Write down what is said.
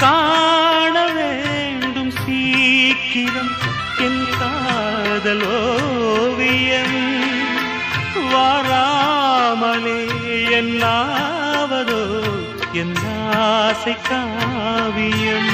காண வேண்டும் சீக்கிரம் என் காதலோவியம் வாராமலே என்னாவதோ என் ஆசை காவியம்.